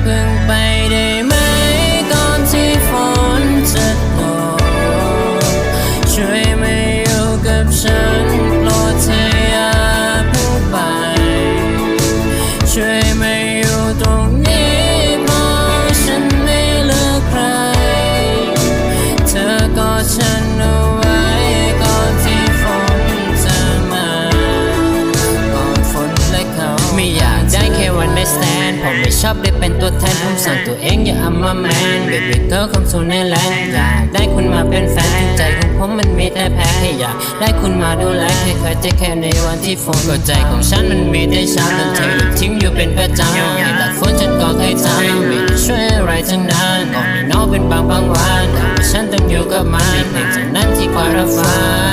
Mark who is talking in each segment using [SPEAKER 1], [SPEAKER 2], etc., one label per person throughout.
[SPEAKER 1] เพิ่งไปได้ อบได้เป็นตัวแทนผมสั่งตัวเองอย่าอัมมาแมนเบบี้เกิร์ลคำสูในแลนด์อยากได้คุณมาเป็นแฟนใจของผมมันมีแต่แพ้ให้อยากได้คุณมาดูแลให้เคยใจแค่ในวันที่ฝนก็ใจของฉันมันมีแต่ช้ำนั่นเธอทิ้งอยู่เป็นประจำให้ตัดฝนฉันก็เคยทำไม่ได้ช่วยอะไรทั้งนั้นก็มีน้องเป็นบางบางวันแต่ฉันต้องอยู่กับมันในจากนั้นที่คอยรับฟัง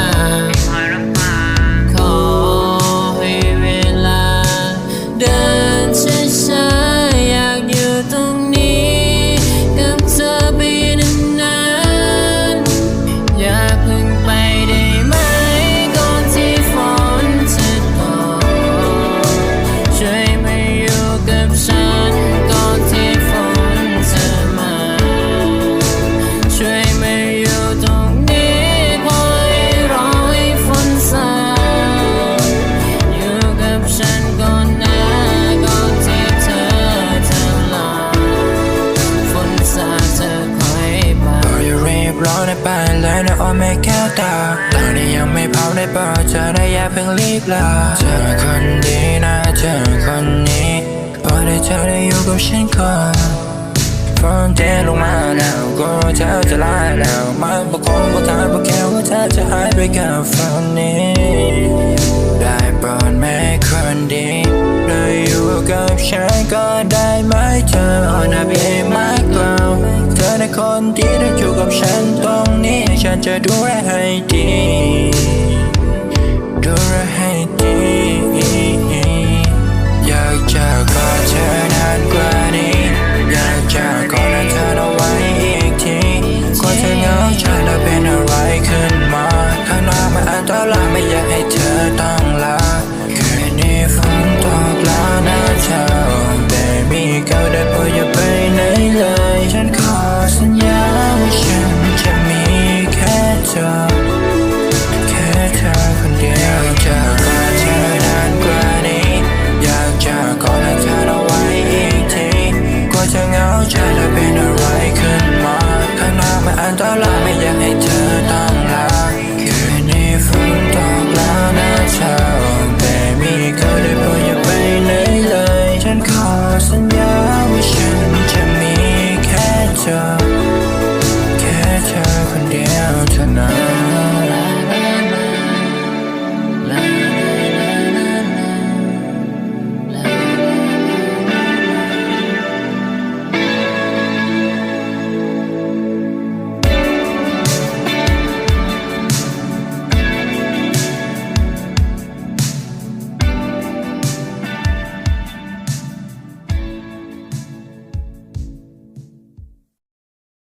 [SPEAKER 1] รีบร้อน
[SPEAKER 2] ในไปเลยนะโอ้ไม่แก้วตาตอนนี้ยังไม่พร้อมได้บอกเธอได้อย่าเพิ่งรีบลาเธอคนดีนะเธอคนนี้พอได้เธอได้อยู่กับฉันก่อนฝนเทลงมาแล้วก็เธอจะลาแล้วมันบอกคงบอกทางบอกแค่ว่าเธอจะหายไปกับฝนนี้ คนที่ได้อยู่กับฉันตรงนี้ฉันจะดูแลให้ดีดูแลให้ดีอยากจะกอดเธอนานกว่านี้ อยากจะกอดเธอเอาไว้อีกทีกลัวเธอเหงาใจแล้วเป็นอะไรขึ้นมาข้างนอกมันอันตรายไม่อยากให้เธอต้องลาคืนนี้ฝนตกแล้วนะเธอ Baby ก็ได้โเล